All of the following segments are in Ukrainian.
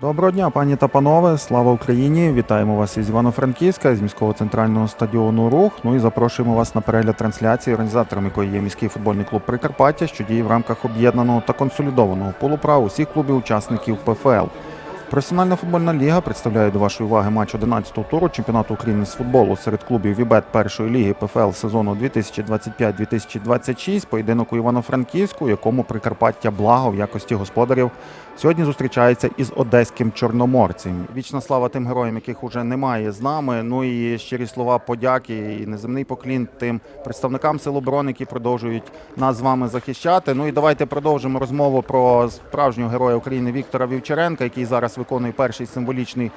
Доброго дня, пані та панове. Слава Україні! Вітаємо вас із Івано-Франківська, з міського центрального стадіону Рух. Ну і запрошуємо вас на перегляд трансляції, організатором якої є міський футбольний клуб Прикарпаття, що діє в рамках об'єднаного та консолідованого полуправ усіх клубів-учасників ПФЛ. Професіональна футбольна ліга представляє до вашої уваги матч 11-го туру чемпіонату України з футболу серед клубів Вібет першої ліги ПФЛ сезону 2025-2026. Поєдинок у Івано-Франківську, якому Прикарпаття Благо в якості господарів сьогодні зустрічається із одеським чорноморцем. Вічна слава тим героям, яких уже немає з нами. Ну і щирі слова подяки і неземний поклін тим представникам сил оборони, які продовжують нас з вами захищати. Ну і давайте продовжимо розмову про справжнього героя України Віктора Вівчаренка, який зараз виконує перший символічний.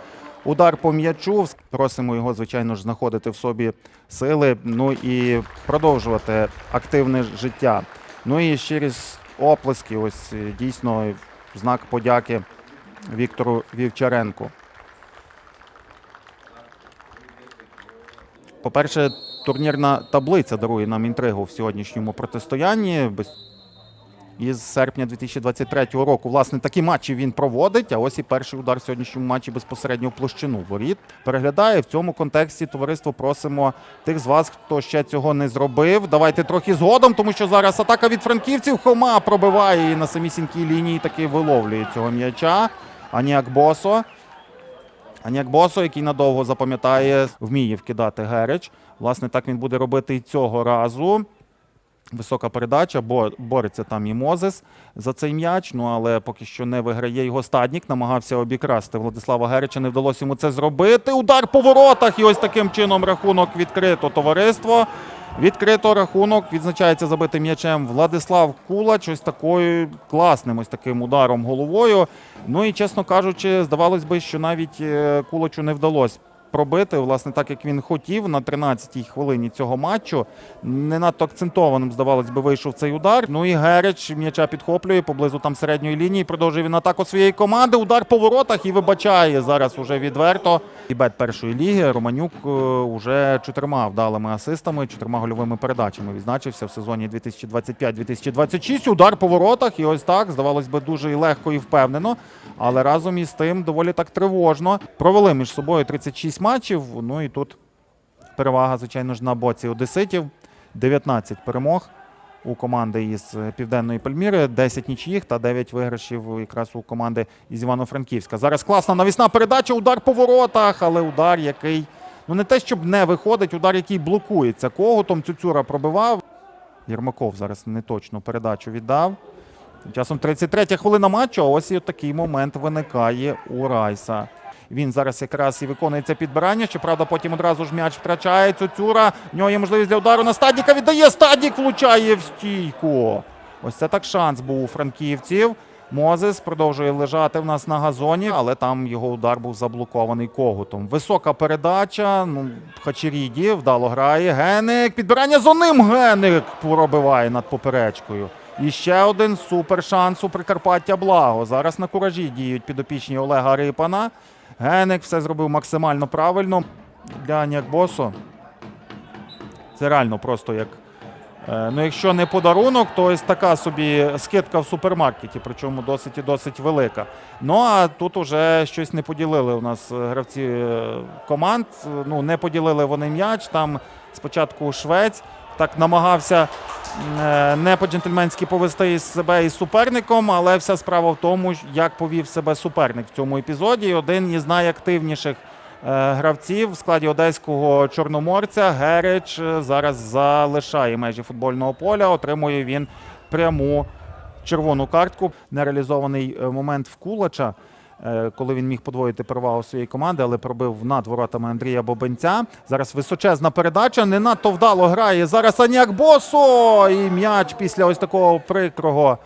Удар по м'ячу. Просимо його, звичайно ж, знаходити в собі сили. Ну і продовжувати активне життя. Ну і щирі оплески. Ось е, дійсно знак подяки Віктору Вівчаренку. По-перше, турнірна таблиця дарує нам інтригу в сьогоднішньому протистоянні. Із серпня 2023 року, власне, такі матчі він проводить. А ось і перший удар в сьогоднішньому матчі безпосередньо в площину воріт переглядає. В цьому контексті товариство просимо тих з вас, хто ще цього не зробив. Давайте трохи згодом, тому що зараз атака від франківців. Хома пробиває і на самісінькій лінії таки виловлює цього м'яча. Аніак Босо. Аніак Босо, який надовго запам'ятає, вміє вкидати Герич. Власне, так він буде робити і цього разу. Висока передача, бо бореться там і Мозес за цей м'яч. Ну але поки що не виграє його стаднік. Намагався обікрасти Владислава Герича. Не вдалося йому це зробити. Удар по воротах. І ось таким чином рахунок відкрито товариство. Відкрито рахунок відзначається забитим м'ячем Владислав Кулач. Ось такою класним ось таким ударом головою. Ну і чесно кажучи, здавалось би, що навіть е, Кулачу не вдалося пробити, власне, так як він хотів на 13-й хвилині цього матчу. Не надто акцентованим, здавалось би, вийшов цей удар. Ну і Герич м'яча підхоплює поблизу там середньої лінії. Продовжує він атаку своєї команди. Удар по воротах і вибачає зараз уже відверто. І бет першої ліги Романюк е, уже чотирма вдалими асистами, чотирма гольовими передачами відзначився в сезоні 2025-2026. Удар по воротах. І ось так, здавалось би, дуже легко і впевнено. Але разом із тим доволі так тривожно. Провели між собою 36 матчів. Ну і тут перевага, звичайно ж, на боці одеситів. 19 перемог у команди із Південної Пальміри, 10 нічиїх та 9 виграшів якраз у команди із Івано-Франківська. Зараз класна навісна передача, удар по воротах, але удар, який ну не те, щоб не виходить, удар, який блокується. Когутом Цюцюра пробивав. Єрмаков зараз не точно передачу віддав. Часом 33 хвилина матчу, а ось і такий момент виникає у Райса. Він зараз якраз і виконує це підбирання. Щоправда, потім одразу ж м'яч втрачає Цюцюра. В нього є можливість для удару на стадіка. Віддає стадік, влучає в стійку. Ось це так шанс був у франківців. Мозес продовжує лежати в нас на газоні, але там його удар був заблокований когутом. Висока передача. Ну, Хачеріді вдало грає. Геник. Підбирання за ним. Геник пробиває над поперечкою. І ще один супер шанс у Прикарпаття Благо. Зараз на куражі діють підопічні Олега Рипана. Геник все зробив максимально правильно. Для Някбосо. Це реально просто як. е, Ну, якщо не подарунок, то ось така собі скидка в супермаркеті, причому досить і досить велика. Ну а тут уже щось не поділили у нас е, гравці е, команд. Ну, не поділили вони м'яч. Там спочатку швець так намагався не по-джентльменськи повести себе із суперником, але вся справа в тому, як повів себе суперник в цьому епізоді. Один із найактивніших е, гравців в складі одеського чорноморця Герич е, зараз залишає межі футбольного поля. Отримує він пряму червону картку. Нереалізований е, момент в Кулача. Е, Коли він міг подвоїти перевагу своєї команди, але пробив над воротами Андрія Бобенця. Зараз височезна передача. Не надто вдало грає. Зараз Аняк Босо! І м'яч після ось такого прикрого.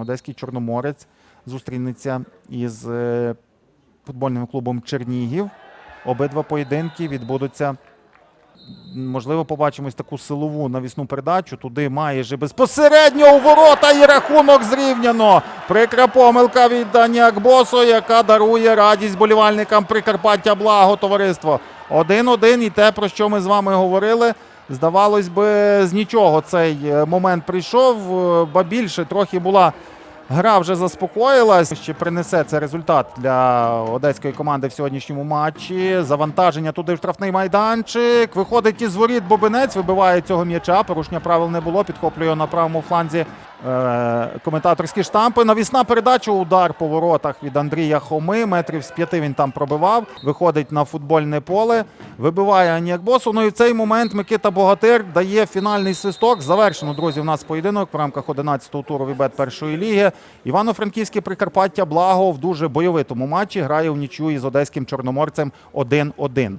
Одеський Чорноморець зустрінеться із е, футбольним клубом Чернігів. Обидва поєдинки відбудуться можливо, побачимо ось таку силову навісну передачу. Туди майже безпосередньо у ворота і рахунок зрівняно. Прикра помилка від Дані Акбосо, яка дарує радість болівальникам Прикарпаття Благо товариство. 1-1 і те, про що ми з вами говорили. Здавалось би, з нічого цей е, момент прийшов, е, ба більше трохи була Гра вже заспокоїлась. Ще принесе це результат для одеської команди в сьогоднішньому матчі. Завантаження туди в штрафний майданчик. Виходить із воріт Бобинець, вибиває цього м'яча. Порушення правил не було. Підхоплює на правому фланзі коментаторські штампи. Навісна передача. Удар по воротах від Андрія Хоми. Метрів з п'яти він там пробивав. Виходить на футбольне поле. Вибиває Аніакбосу. Ну і в цей момент Микита Богатир дає фінальний свисток. Завершено, друзі, у нас поєдинок в рамках 11-го туру Вібет першої ліги. Івано-Франківське Прикарпаття Благо в дуже бойовитому матчі грає в нічю із одеським чорноморцем 1-1.